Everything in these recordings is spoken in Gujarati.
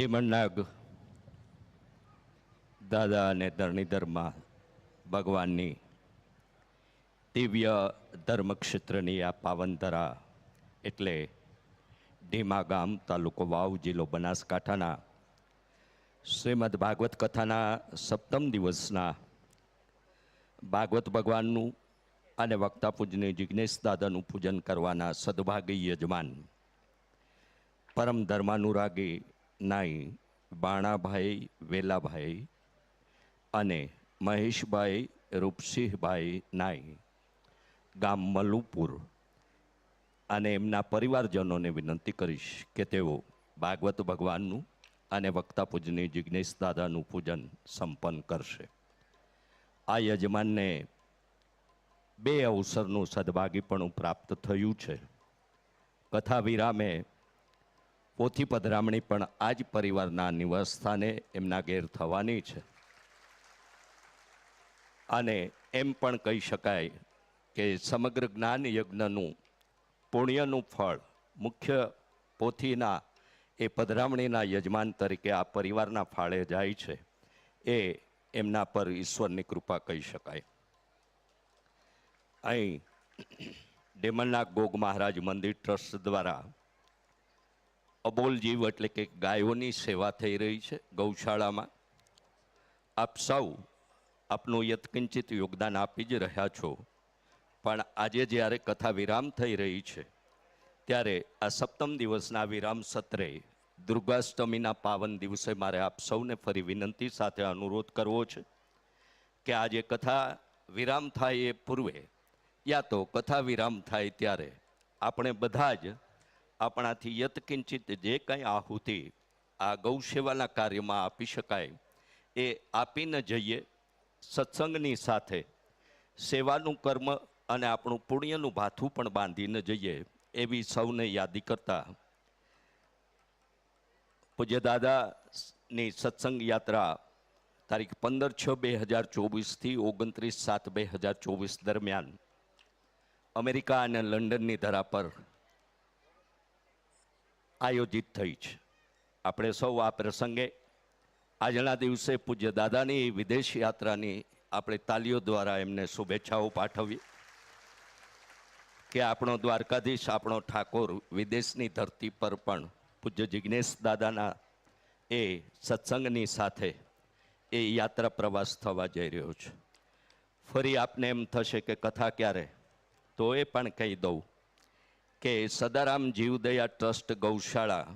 ઢીમણનાગ દાદા અને ધરણીધરમાં ભગવાનની દિવ્ય ધર્મક્ષેત્રની આ પાવનધરા એટલે ઢીમા ગામ તાલુકો વાવ જિલ્લો બનાસકાંઠાના શ્રીમદ ભાગવત કથાના સપ્તમ દિવસના ભાગવત ભગવાનનું અને વક્તા પૂજની જિજ્ઞેશ દાદાનું પૂજન કરવાના સદભાગી યજમાન પરમ ધર્માનુરાગી નાઈ, બાણાભાઈ, વેલાભાઈ અને મહેશભાઈ, રૂપસિંહભાઈ નાઈ. ગામ મલુપુર. અને એમના પરિવારજનોને વિનંતી કરીશ કે તેઓ ભાગવત ભગવાનનું અને વક્તા પૂજની જિજ્ઞેશ દાદાનું પૂજન સંપન્ન કરશે. આ યજમાનને બે અવસરનું સદભાગીપણું પ્રાપ્ત થયું છે. કથા વિરામે પોથી પધરામણી પણ આ જ પરિવારના નિવાસસ્થાને એમના ઘેર થવાની છે. અને એમ પણ કહી શકાય કે સમગ્ર જ્ઞાન યજ્ઞનું પુણ્યનું ફળ મુખ્ય પોથીના એ પધરામણીના યજમાન તરીકે આ પરિવારના ફાળે જાય છે એ એમના પર ઈશ્વરની કૃપા કહી શકાય. અહીં ડેમલના ગોગ મહારાજ મંદિર ટ્રસ્ટ દ્વારા અબોલ જીવ એટલે કે ગાયોની સેવા થઈ રહી છે ગૌશાળામાં. આપ સૌ આપનું યત્કિંચિત યોગદાન આપી જ રહ્યા છો. પણ આજે જ્યારે કથા વિરામ થઈ રહી છે, ત્યારે આ સપ્તમ દિવસના વિરામ સત્રે દુર્ગાષ્ટમીના પાવન દિવસે મારે આપ સૌને ફરી વિનંતી સાથે અનુરોધ કરવો છે કે આજે કથા વિરામ થાય એ પૂર્વે, યા તો કથા વિરામ થાય ત્યારે આપણે બધા જ આપણાથી યતકિંચિત જે કંઈ આહુતિ આ ગૌસેવાના કાર્યમાં આપી શકાય, એ આપીને જઈએ સત્સંગની સાથે. સેવાનું કર્મ અને આપણું પુણ્યનું ભાથું પણ બાંધીને જઈએ એવી સૌને યાદી કરતા. પૂજ્ય દાદાની સત્સંગ યાત્રા તારીખ પંદર છ બે હજાર ચોવીસથી ઓગણત્રીસ સાત બે હજાર ચોવીસ દરમિયાન અમેરિકા અને લંડનની ધરા પર આયોજિત થઈ છે. આપણે સૌ આ પ્રસંગે આજના દિવસે પૂજ્ય દાદાની વિદેશ યાત્રાની આપણે તાલીઓ દ્વારા એમને શુભેચ્છાઓ પાઠવીએ. કે આપણો દ્વારકાધીશ, આપણો ઠાકોર વિદેશની ધરતી પર પણ પૂજ્ય જિજ્ઞેશ દાદાના એ સત્સંગની સાથે એ યાત્રા પ્રવાસ થવા જઈ રહ્યો છે. ફરી આપને એમ થશે કે કથા ક્યારે? તો એ પણ કહી દઉં. કે સદારામ જીવદયા ટ્રસ્ટ ગૌશાળા,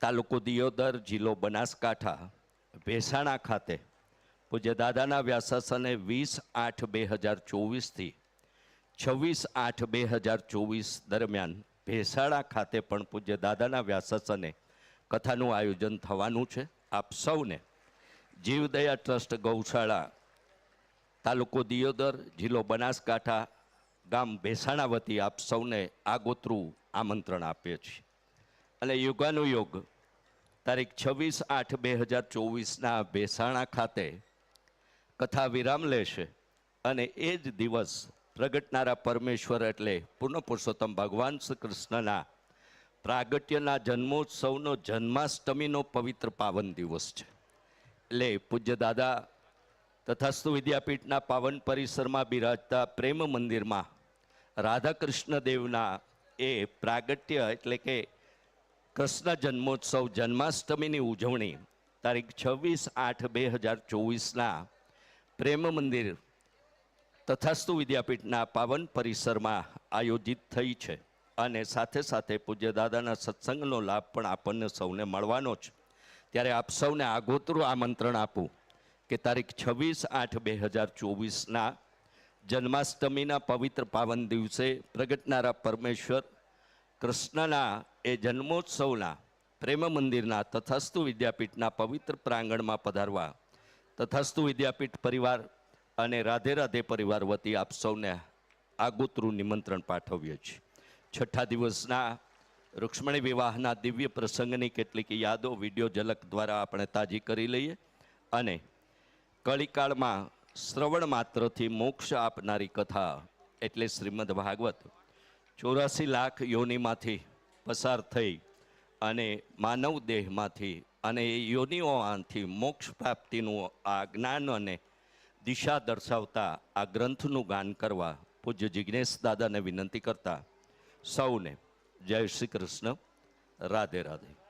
તાલુકો દિયોદર જિલ્લો બનાસકાંઠા, ભેસાણા ખાતે પૂજ્ય દાદાના વ્યાસાસને વીસ આઠ બે હજાર ચોવીસથી છવ્વીસ આઠ બે હજાર ચોવીસ દરમિયાન ભેસાણા ખાતે પણ પૂજ્ય દાદાના વ્યાસાસને કથાનું આયોજન થવાનું છે. આપ સૌને જીવદયા ટ્રસ્ટ ગૌશાળા, તાલુકો દિયોદર જિલ્લો બનાસકાંઠા ગામ ભેસાણા વતી આપ સૌને આગોતરું આમંત્રણ આપીએ છીએ. અને યુગાનુયોગ, તારીખ છવ્વીસ આઠ બે હજાર ચોવીસના ભેસાણા ખાતે કથા વિરામ લેશે અને એ જ દિવસ પ્રગટનારા પરમેશ્વર એટલે પૂર્ણ પુરુષોત્તમ ભગવાન શ્રી કૃષ્ણના પ્રાગટ્યના જન્મોત્સવનો જન્માષ્ટમીનો પવિત્ર પાવન દિવસ છે. એટલે પૂજ્ય દાદા તથાસ્તુ વિદ્યાપીઠના પાવન પરિસરમાં બિરાજતા પ્રેમ મંદિરમાં રાધા કૃષ્ણ દેવના એ પ્રાગટ્ય એટલે કે કૃષ્ણ જન્મોત્સવ જન્માષ્ટમીની ઉજવણી તારીખ છવ્વીસ આઠ બે હજાર ચોવીસના પ્રેમ મંદિર તથાસ્તુ વિદ્યાપીઠના પાવન પરિસરમાં આયોજિત થઈ છે. અને સાથે સાથે પૂજ્ય દાદાના સત્સંગનો લાભ પણ આપણને સૌને મળવાનો છે ત્યારે આપ સૌને આગોતરું આમંત્રણ આપું કે તારીખ છવ્વીસ આઠ બે હજાર ચોવીસના જન્માષ્ટમીના પવિત્ર પાવન દિવસે પ્રગટનારા પરમેશ્વર કૃષ્ણના એ જન્મોત્સવના પ્રેમ મંદિરના તથાસ્તુ વિદ્યાપીઠના પવિત્ર પ્રાંગણમાં પધારવા તથાસ્તુ વિદ્યાપીઠ પરિવાર અને રાધે રાધે પરિવાર વતી આપ સૌને આગોતરું નિમંત્રણ પાઠવીએ છીએ. છઠ્ઠા દિવસના રૂક્ષ્મણી વિવાહના દિવ્ય પ્રસંગની કેટલીક યાદો વીડિયો ઝલક દ્વારા આપણે તાજી કરી લઈએ અને કળીકાળમાં શ્રવણ માત્રથી મોક્ષ આપનારી કથા એટલે શ્રીમદ ભાગવત. ચોરાસી લાખ યોનિમાંથી પસાર થઈ અને માનવ દેહમાંથી અને એ યોનિઓમાંથી મોક્ષ પ્રાપ્તિનું આ જ્ઞાન અને દિશા દર્શાવતા આ ગ્રંથનું ગાન કરવા પૂજ્ય જિજ્ઞેશ દાદાને વિનંતી કરતા સૌને જય શ્રી કૃષ્ણ. રાધે રાધે.